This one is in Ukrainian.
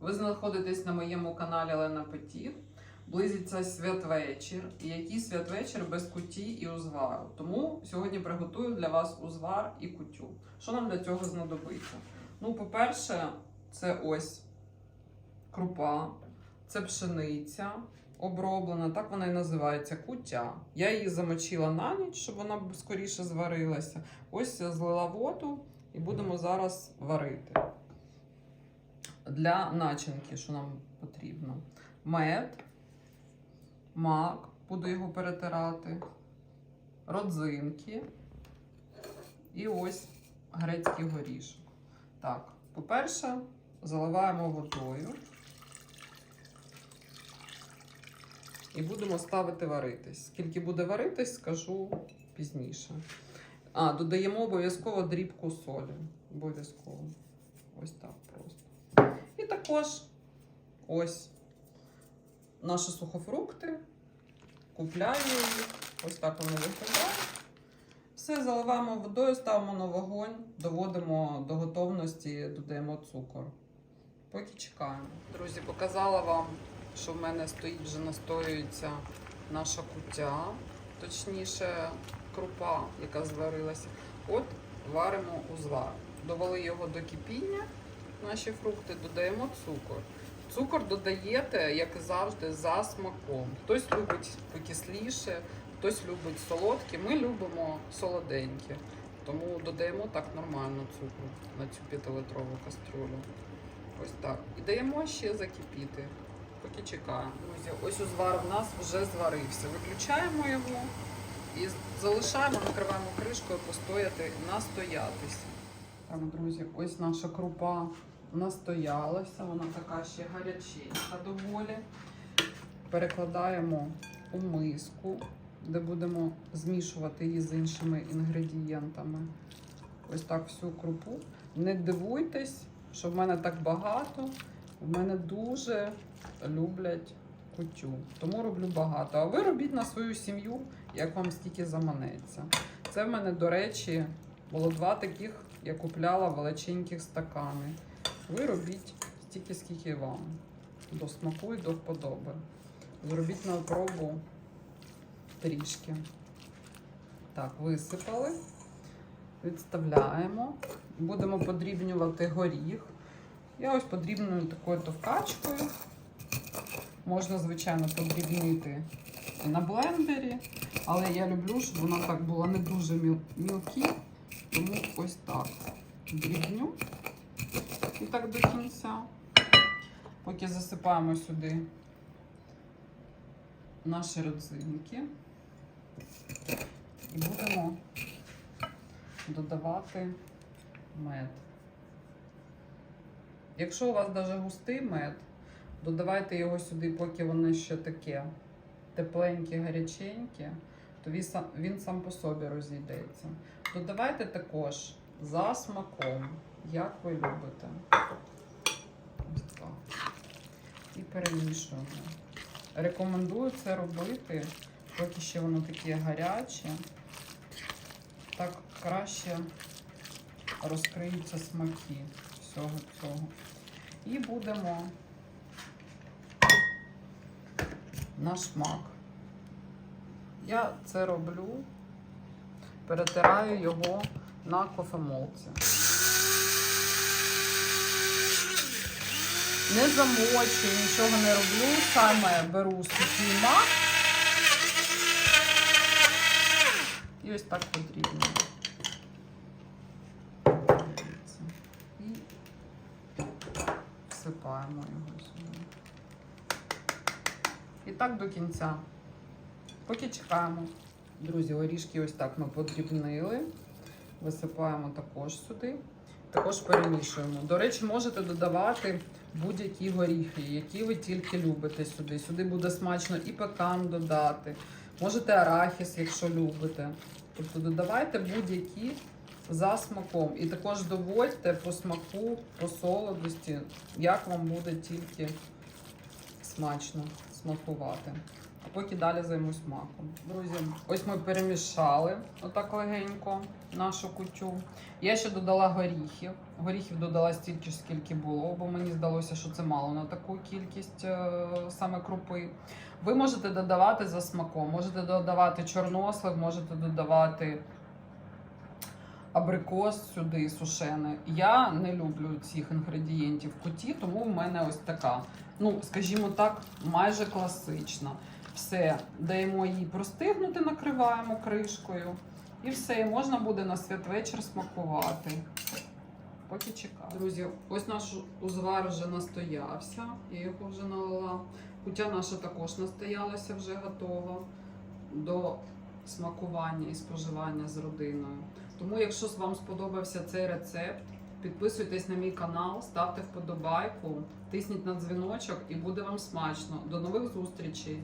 Ви знаходитесь на моєму каналі Лена Петіт. Близиться святвечір. І який святвечір без куті і узвару. Тому сьогодні приготую для вас узвар і кутю. Що нам для цього знадобиться? Ну, по-перше, це ось крупа, це пшениця оброблена, так вона і називається куття. Я її замочила на ніч, щоб вона скоріше зварилася. Ось я злила воду і будемо зараз варити. Для начинки, що нам потрібно? Мед, мак, буду його перетирати, родзинки і ось грецький горішок. Так, по-перше, заливаємо водою. І будемо ставити варитись. Скільки буде варитись, скажу пізніше. А, додаємо обов'язково дрібку солі. Обов'язково. Ось так просто. Також ось наші сухофрукти. Купляю їх. Ось так вони виглядають. Все заливаємо водою, ставимо на вогонь, доводимо до готовності, додаємо цукор. Поки чекаємо. Друзі, показала вам, що в мене стоїть вже настоюється наша куття, точніше, крупа, яка зварилася. От варимо узвар. Довели його до кипіння, наші фрукти, додаємо цукор. Цукор додаєте, як і завжди, за смаком. Хтось любить покисліше, хтось любить солодке. Ми любимо солоденьке. Тому додаємо так нормально цукру на цю 5-литрову кастрюлю. Ось так. І даємо ще закипіти. Поки чекаємо. Друзі, ось узвар в нас вже зварився. Виключаємо його і залишаємо, накриваємо кришкою постояти, настоятися. Так, друзі, ось наша крупа настоялася, вона така ще гаряченька доволі. Перекладаємо у миску, де будемо змішувати її з іншими інгредієнтами. Ось так всю крупу. Не дивуйтесь, що в мене так багато. В мене дуже люблять кутю. Тому роблю багато. А ви робіть на свою сім'ю, як вам стільки заманеться. Це в мене, до речі, було два таких, я купляла величеньких стакани. Ви робіть стільки, скільки вам. До смаку і до вподоби. Зробіть на пробу трішки. Так, висипали. Відставляємо. Будемо подрібнювати горіх. Я ось подрібнюю такою товкачкою. Можна, звичайно, подрібнити на блендері, але я люблю, щоб вона так була не дуже міл- мілкі, тому ось так дрібню. І так до кінця. Поки засипаємо сюди наші родзинки. І будемо додавати мед. Якщо у вас даже густий мед, додавайте його сюди, поки воно ще таке тепленьке, гаряченьке, то він сам, він сам по собі розійдеться. Додавайте також за смаком, як ви любите. Ось так. І перемішуємо. Рекомендую це робити, поки ще воно таке гаряче. Так краще розкриються смаки всього цього. І будемо на шмак. Я це роблю, перетираю його на кофемолці. Не замочую, нічого не роблю, саме беру сухий мак. І ось так потрібно. І всипаємо його сюди. І так до кінця. Поки чекаємо. Друзі, орішки ось так ми подрібнили. Висипаємо також сюди. Також перемішуємо. До речі, можете додавати будь-які горіхи, які ви тільки любите сюди. Сюди буде смачно і пекан додати. Можете арахіс, якщо любите. Тобто додавайте будь-які за смаком. І також доводьте по смаку, по солодості, як вам буде тільки смачно смакувати. Поки далі займусь маком. Друзі, ось ми перемішали отак легенько нашу кутю. Я ще додала горіхів. Горіхів додала стільки ж, скільки було, бо мені здалося, що це мало на таку кількість е, саме крупи. Ви можете додавати за смаком, можете додавати чорнослив, можете додавати абрикос сюди сушений. Я не люблю цих інгредієнтів в куті, тому в мене ось така. Ну, скажімо так, майже класична. Все, даємо їй простигнути, накриваємо кришкою. І все, і можна буде на святвечір смакувати. Поки чекаю. Друзі, ось наш узвар вже настоявся, я його вже налила. Кутя наша також настоялася, вже готова до смакування і споживання з родиною. Тому, якщо вам сподобався цей рецепт, підписуйтесь на мій канал, ставте вподобайку, тисніть на дзвіночок і буде вам смачно. До нових зустрічей!